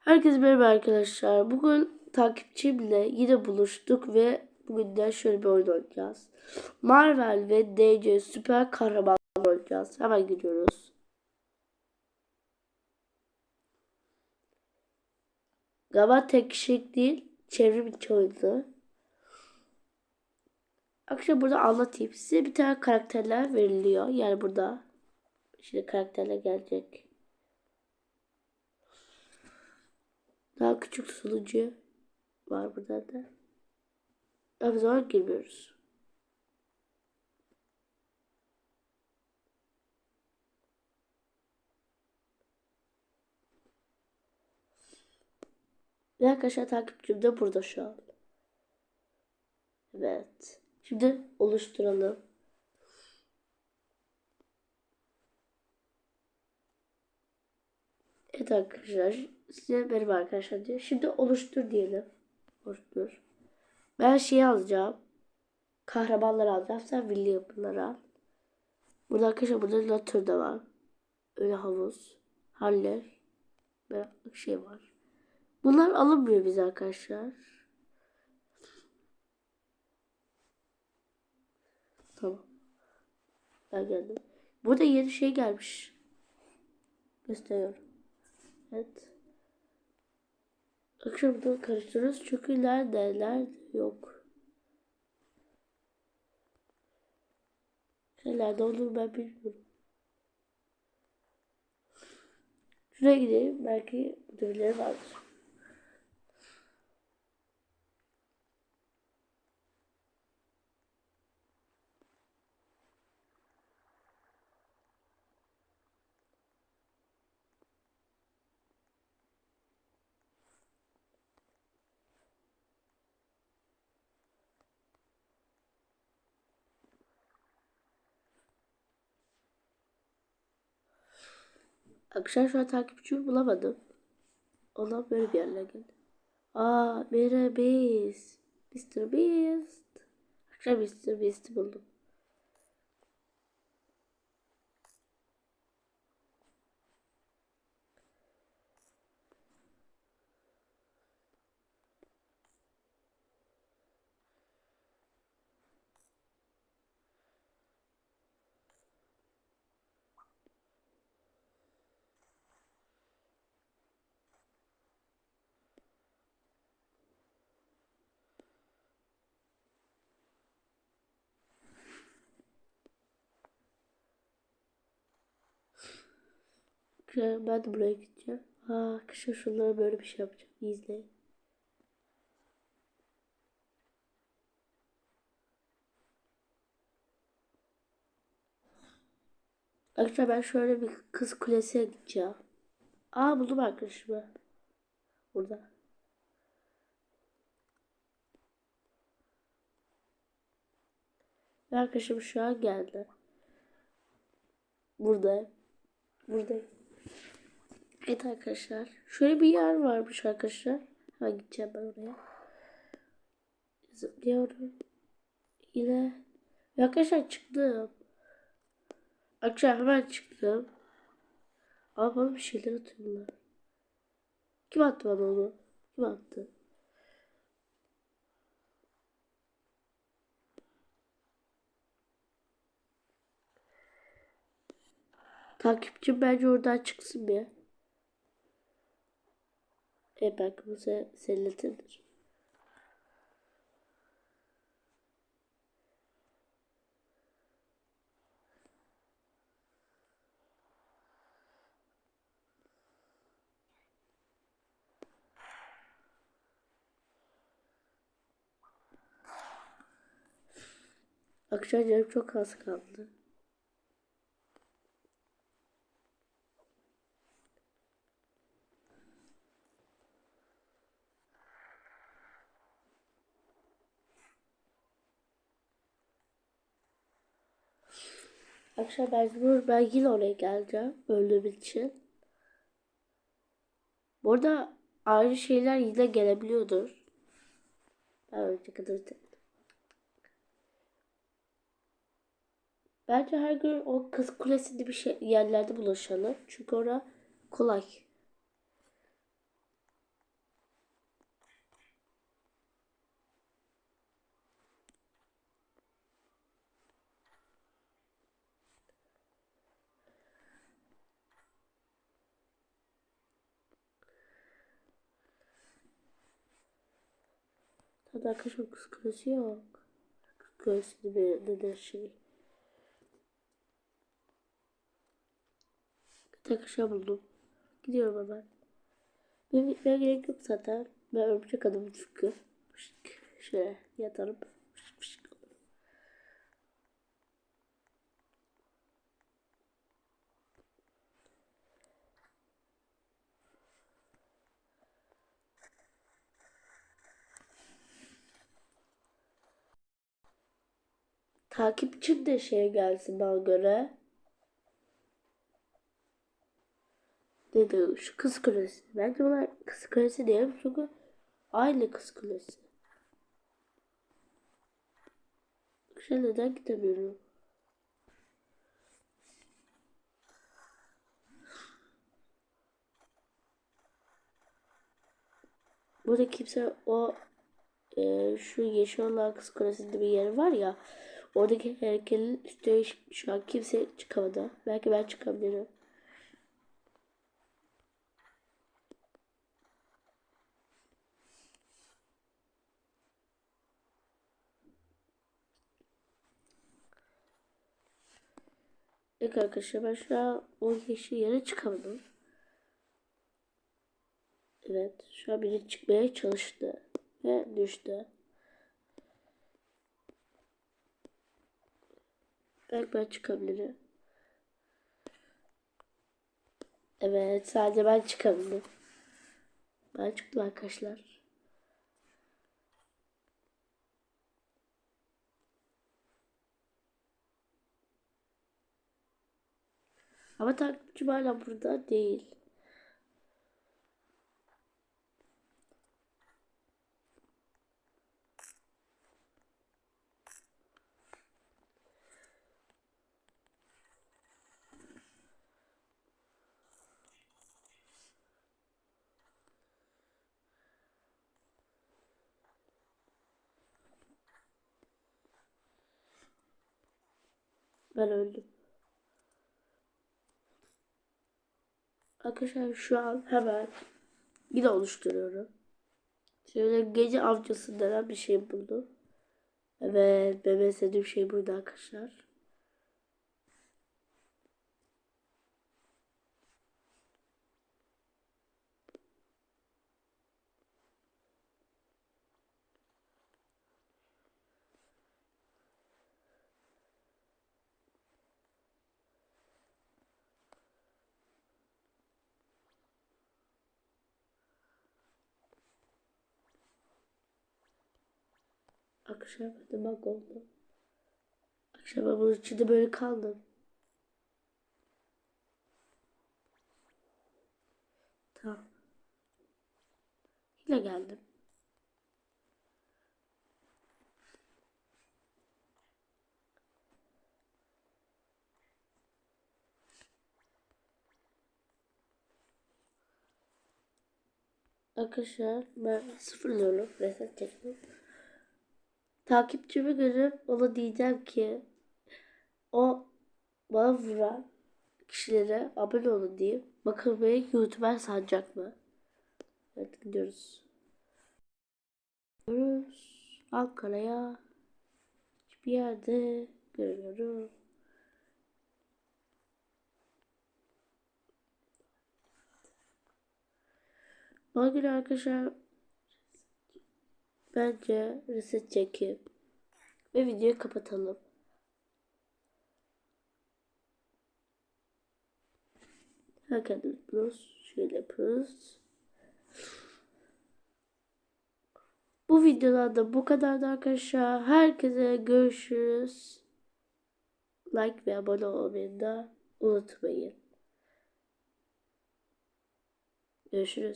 Herkese merhaba arkadaşlar. Bugün takipçimle yine buluştuk ve bugün de şöyle bir oyun oynayacağız. Marvel ve DC süper kahraman oynayacağız. Hemen gidiyoruz. Galiba tek kişilik değil, çevrim içi oyunu. Akşam burada anlatayım. Size bir tane karakterler veriliyor. Yani burada şimdi karakterler gelecek. Daha küçük sunucu var burada da. Biz ona girmiyoruz. Ve arkadaşlar takipçim de burada şu an. Evet. Şimdi oluşturalım. Evet arkadaşlar size merhaba arkadaşlar diyor. Şimdi oluştur diyelim. Oluştur. Ben şey yazacağım. Kahramanları alacağım. Sen William'ları al. Burada arkadaşlar burada Notre da var. Öyle havuz. Haller. Ve şey var. Bunlar alınmıyor bize arkadaşlar. Tamam. Ben geldim. Burada yeni şey gelmiş. Gösteriyorum. Evet. Akşamda karıştırıyoruz çünkü nerede nerede yok. Nerede olduğunu ben bilmiyorum. Şuraya gideyim. Belki birileri vardır. Akşam şu an takipçimi bulamadım. Ona böyle bir yerler geldi. Aa Mr. Beast. Mr. Beast. Akşam Mr. Beast'i buldum. Ben de buraya gideceğim. Aa akşam şunlara böyle bir şey yapacağım. İzleyin. Arkadaşlar ben şöyle bir kız kulesine gideceğim. Aa buldum arkadaşımı. Burada. Arkadaşım şu an geldi. Burada. Burada. Evet arkadaşlar. Şöyle bir yer varmış arkadaşlar. Hemen gideceğim ben oraya. Zıplıyorum. Yine. Ve arkadaşlar çıktım. Arkadaşlar hemen çıktım. Ama bana bir şeyler atıyorlar. Kim attı bana onu? Kim attı? Takipçim bence oradan çıksın bir. E belki bu se selletidir. Akşam çok az kaldı. Akşam mecbur ben yine oraya geleceğim öldüğüm için. Burada ayrı şeyler yine gelebiliyordur. Ben önce kadar Bence her gün o kız kulesinde bir şey yerlerde bulaşalım. Çünkü orada kolay. Tadı arkadaşlar kız yok. Kız kulesi bir nedir şey. Arkadaşlar buldum. Gidiyorum hemen. Ben gitmeye gerek yok zaten. Ben örümcek adamım çünkü. Şöyle yatarım. Takipçim de şeye gelsin bana göre. Dedi şu kız kulesi. Bence bunlar kız kulesi diyelim çünkü aynı kız kulesi. Şöyle neden gidemiyorum? Burada kimse o e, şu yeşil olan kız kulesinde bir yer var ya oradaki heykelin üstüne şu an kimse çıkamadı. Belki ben çıkabilirim. Evet arkadaşlar ben şu an o yeşil yere çıkamadım. Evet şu an biri çıkmaya çalıştı ve düştü. Belki ben çıkabilirim. Evet sadece ben çıkabildim. Ben çıktım arkadaşlar. Ama takipçim hala burada değil. Ben öldüm. Arkadaşlar şu an hemen yine oluşturuyorum. Şöyle gece avcısı denen bir şey buldum. Evet benim en sevdiğim şey burada arkadaşlar. Akşam bak oldu. Akşam ben bunun içinde böyle kaldım. Tamam. Yine geldim. Arkadaşlar ben sıfırlıyorum. Reset çektim. Takipçimi görüp ona diyeceğim ki o bana vuran kişilere abone olun diyeyim. Bakın beni YouTuber sanacak mı? Evet gidiyoruz. Gidiyoruz. Ankara'ya. Hiçbir yerde görüyorum. Bana göre arkadaşlar bence reset çekip ve videoyu kapatalım. Herkes plus şöyle yapıyoruz. Bu videolarda bu kadardı arkadaşlar. Herkese görüşürüz. Like ve abone olmayı da unutmayın. Görüşürüz.